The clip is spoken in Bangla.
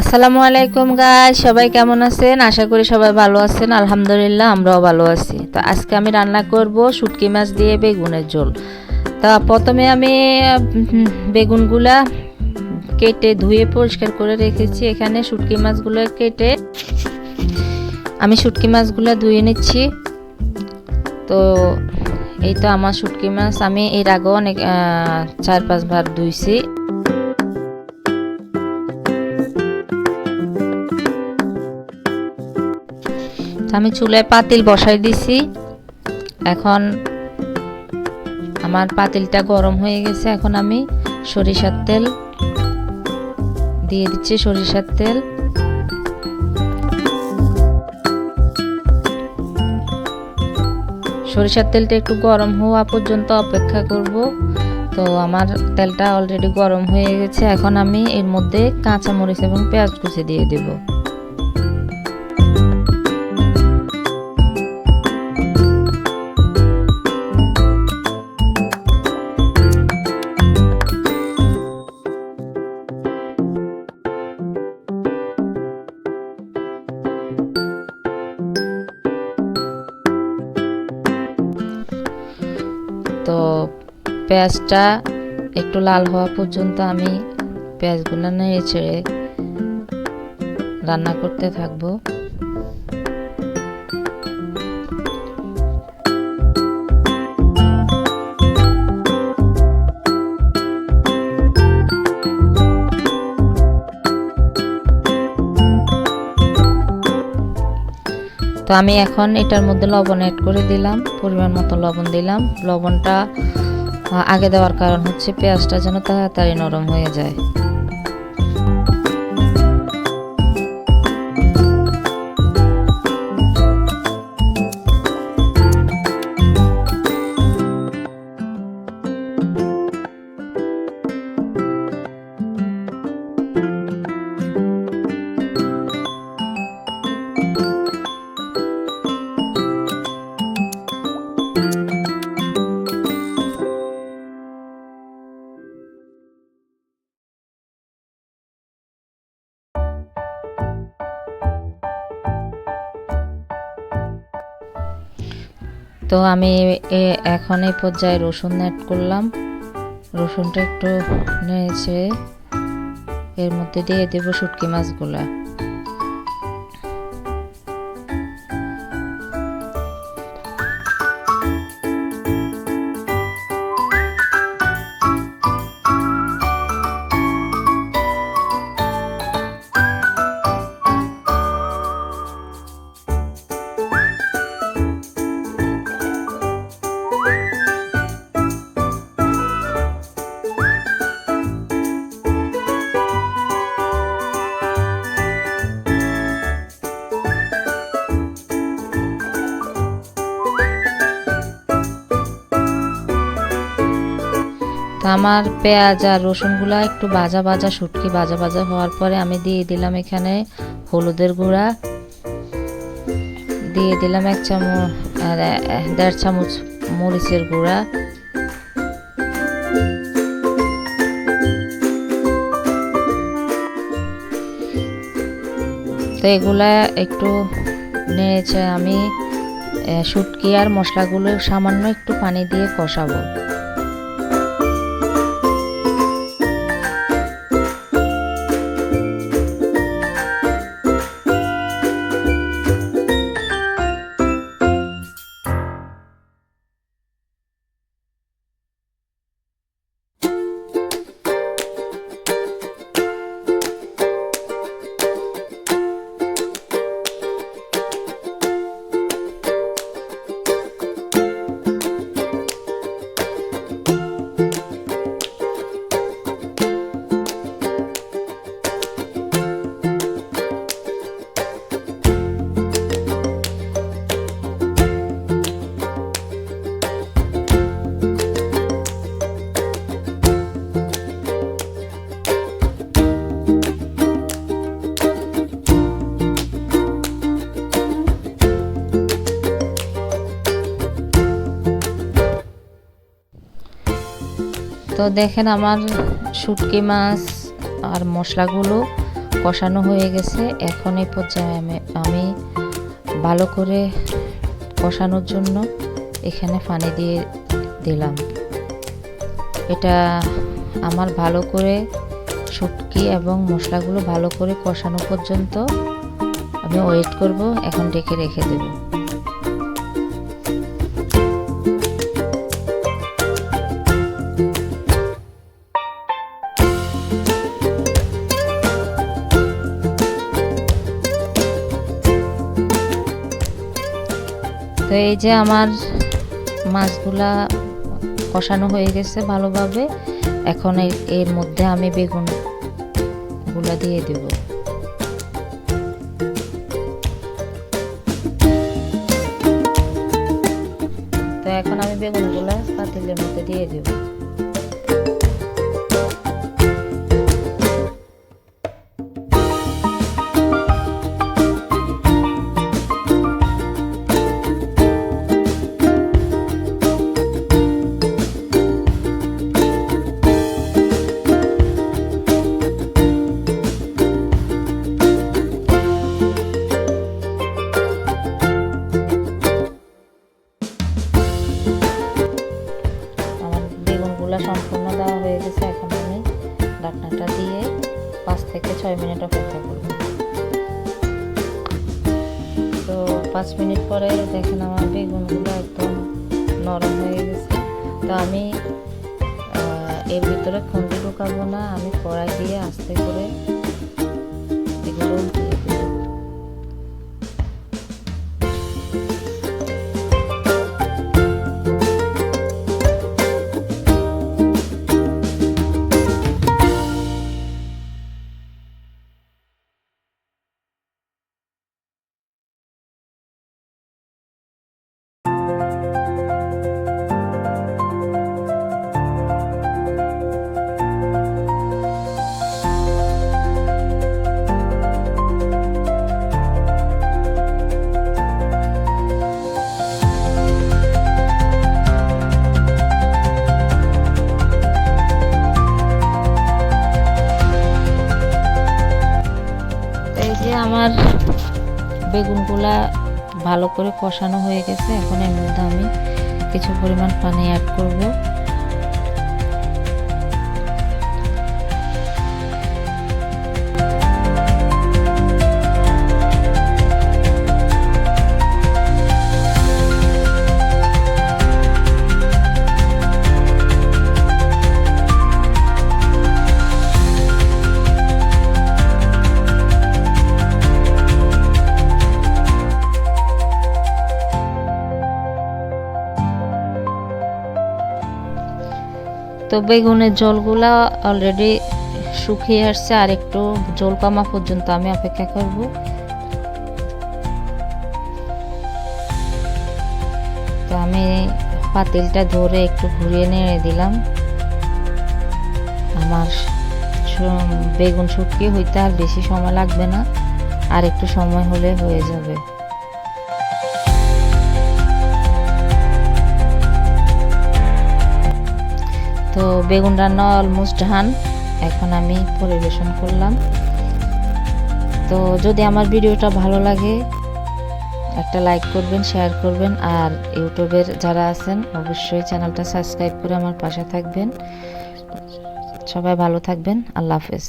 আসসালামু আলাইকুম গাই সবাই কেমন আছেন? আশা করি সবাই ভালো আছেন। আলহামদুলিল্লাহ, আমরাও ভালো আছি। তো আজকে আমি রান্না করব শুটকি মাছ দিয়ে বেগুনের ঝোল। তা প্রথমে আমি বেগুনগুলা কেটে ধুয়ে পরিষ্কার করে রেখেছি। এখানে শুটকি মাছগুলো কেটে আমি শুটকি মাছগুলো ধুয়ে নিচ্ছি। তো এই তো আমার শুটকি মাছ। আমি এর আগেও অনেক চার পাঁচবার ধুইছি। আমি চুলায় পাতিল বসাই দিছি। এখন আমার পাতিলটা গরম হয়ে গেছে। এখন আমি সরিষার তেল দিয়ে দিচ্ছি, সরিষার তেল। সরিষার তেলটা একটু গরম হওয়া পর্যন্ত অপেক্ষা করব। তো আমার তেলটা অলরেডি গরম হয়ে গেছে। এখন আমি এর মধ্যে কাঁচা মরিচ এবং পেঁয়াজ কুচি দিয়ে দেবো। পেঁয়াজটা একটু লাল হওয়া পর্যন্ত আমি পেঁয়াজগুলো নেড়ে ছেড়ে রান্না করতে থাকব। তো আমি এখন এটার মধ্যে লবণ অ্যাড করে দিলাম, পরিমাণ মতো লবণ দিলাম। লবণটা আগে দেওয়ার কারণ হচ্ছে পেঁয়াজটা যেন তাড়াতাড়ি নরম হয়ে যায়। তো আমি এখন এই পর্যায়ে রসুন অ্যাড করলাম। রসুনটা একটু নেড়েছে এর মধ্যে দিয়ে দেবো শুটকি মাছগুলা। তো আমার পেঁয়াজ আর রসুনগুলা একটু ভাজা ভাজা, শুটকি ভাজা ভাজা হওয়ার পরে আমি দিয়ে দিলাম এখানে হলুদের গুঁড়া। দিয়ে দিলাম এক চামচ দেড় চামচ মরিচের গুঁড়া। তো এগুলা একটু নেড়েছে আমি শুটকি আর মশলাগুলো সামান্য একটু পানি দিয়ে কষাবো। তো দেখেন আমার শুটকি মাছ আর মশলাগুলো কষানো হয়ে গেছে। এখন এই পর্যায়ে আমি আমি ভালো করে কষানোর জন্য এখানে পানি দিয়ে দিলাম। এটা আমার ভালো করে শুটকি এবং মশলাগুলো ভালো করে কষানো পর্যন্ত আমি ওয়েট করব, এখন ডেকে রেখে দেবো। এই যে আমার মাছগুলা কষানো হয়ে গেছে ভালোভাবে, এখন এর- মধ্যে আমি বেগুনগুলা দিয়ে দেব। তো এখন আমি বেগুনগুলা পাতিলের মধ্যে দিয়ে দেব। পাঁচ মিনিট পরে দেখেন আমার বেগুনগুলো একদম নরম হয়ে গেছে। তো আমি এর ভিতরে খুন্তি ঢুকাবো না, আমি কড়াই দিয়ে আস্তে করে এগুলো আমার বেগুনগুলা ভালো করে কষানো হয়ে গেছে। এখন এর মধ্যে আমি কিছু পরিমাণ পানি অ্যাড করব। তো বেগুনের জলগুলা অলরেডি শুকিয়ে আসছে আর একটু জল কমা পর্যন্ত আমি অপেক্ষা করব। তো আমি পাতিলটা ধরে একটু ঘুরিয়ে নেড়ে দিলাম। আমার বেগুন শুকিয়ে হইতে আর বেশি সময় লাগবে না, আর একটু সময় হলে হয়ে যাবে। তো বেগুন রান্না অলমোস্ট ডান এখন আমি পরিবেশন করলাম। তো যদি আমার ভিডিওটা ভালো লাগে, একটা লাইক করবেন শেয়ার করবেন, আর ইউটিউবের যারা আছেন, অবশ্যই চ্যানেলটা সাবস্ক্রাইব করে আমার পাশে থাকবেন। সবাই ভালো থাকবেন, আল্লাহ হাফেজ।